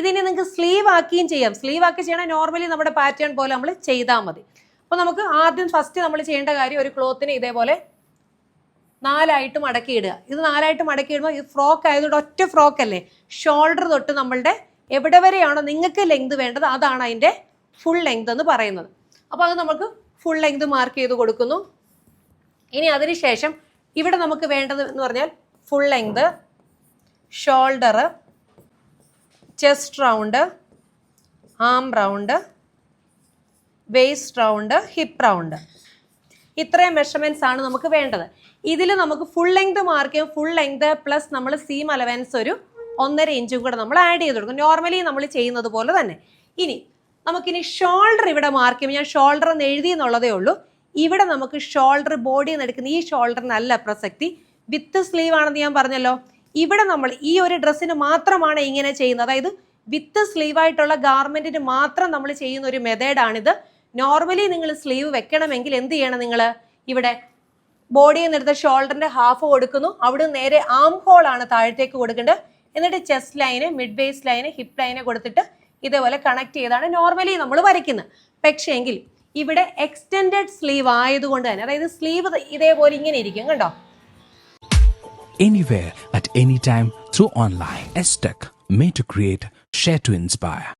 ഇതിനെ നിങ്ങൾക്ക് സ്ലീവ് ആക്കിയും ചെയ്യാം. സ്ലീവ് ആക്കി ചെയ്യണേ നോർമലി നമ്മുടെ പാറ്റേൺ പോലെ നമ്മൾ ചെയ്താൽ മതി. അപ്പോൾ നമുക്ക് ആദ്യം ഫസ്റ്റ് നമ്മൾ ചെയ്യേണ്ട കാര്യം ഒരു ക്ലോത്തിനെ ഇതേപോലെ നാലായിട്ട് മടക്കി ഇടുക. ഇത് നാലായിട്ട് മടക്കി ഇടുമ്പോൾ ഇത് ഫ്രോക്ക് ആയതുകൊണ്ട് ഒറ്റ ഫ്രോക്ക് അല്ലേ? ഷോൾഡർ തൊട്ട് നമ്മളുടെ എവിടെ വരെയാണോ നിങ്ങൾക്ക് ലെങ്ത് വേണ്ടത് അതാണ് അതിന്റെ ഫുൾ ലെങ്ത് എന്ന് പറയുന്നത്. അപ്പോൾ അത് നമുക്ക് ഫുൾ ലെങ്ത് മാർക്ക് ചെയ്ത് കൊടുക്കുന്നു. ഇനി അതിനുശേഷം ഇവിടെ നമുക്ക് വേണ്ടത് എന്ന് പറഞ്ഞാൽ full length shoulder chest round arm round waist round hip round. ഇത്രയും മെഷർമെന്റ്സ് ആണ് നമുക്ക് വേണ്ടത്. ഇതിൽ നമുക്ക് ഫുൾ ലെങ്ത് മാർക്ക് ചെയ്യും ഫുൾ ലെങ്ത് പ്ലസ് നമ്മൾ സീം അലവൻസ് ഒരു ഒന്നര ഇഞ്ചും കൂടെ നമ്മൾ ആഡ് ചെയ്ത് കൊടുക്കും. നോർമലി നമ്മൾ ചെയ്യുന്നത് പോലെ തന്നെ. ഇനി നമുക്കിനി ഷോൾഡർ ഇവിടെ മാർക്ക് ചെയ്യും. ഞാൻ ഷോൾഡർ എന്ന് എഴുതി എന്നുള്ളതേ ഉള്ളൂ. ഇവിടെ നമുക്ക് ഷോൾഡർ ബോഡി എന്ന് എടുക്കുന്ന ഈ ഷോൾഡറിനല്ല പ്രസക്തി വിത്ത് സ്ലീവ് ആണെന്ന് ഞാൻ പറഞ്ഞല്ലോ. ഇവിടെ നമ്മൾ ഈ ഒരു ഡ്രസ്സിന് മാത്രമാണ് ഇങ്ങനെ ചെയ്യുന്നത്. അതായത് വിത്ത് സ്ലീവ് ആയിട്ടുള്ള ഗാർമെന്റിന് മാത്രം നമ്മൾ ചെയ്യുന്ന ഒരു മെത്തേഡാണിത് നോർമലി നിങ്ങൾ സ്ലീവ് വെക്കണമെങ്കിൽ എന്ത് ചെയ്യണം നിങ്ങൾ ഇവിടെ ബോഡിയിൽ നിന്നെടുത്ത ഷോൾഡറിന്റെ ഹാഫ് കൊടുക്കുന്നു. അവിടെ നേരെ ആം ഹോൾ ആണ് താഴത്തേക്ക് കൊടുക്കേണ്ടത്. എന്നിട്ട് chest line mid base line hip line കൊടുത്തിട്ട് ഇതേപോലെ കണക്ട് ചെയ്താണ് നോർമലി നമ്മൾ വരയ്ക്കുന്നത്. പക്ഷേ ഇവിടെ എക്സ്റ്റെൻഡഡ് സ്ലീവ് ആയതുകൊണ്ട് തന്നെ അതായത് സ്ലീവ് ഇതേപോലെ ഇങ്ങനെ ഇരിക്കും കണ്ടോ? Anywhere at any time through online. S Tech, made to create, share to inspire.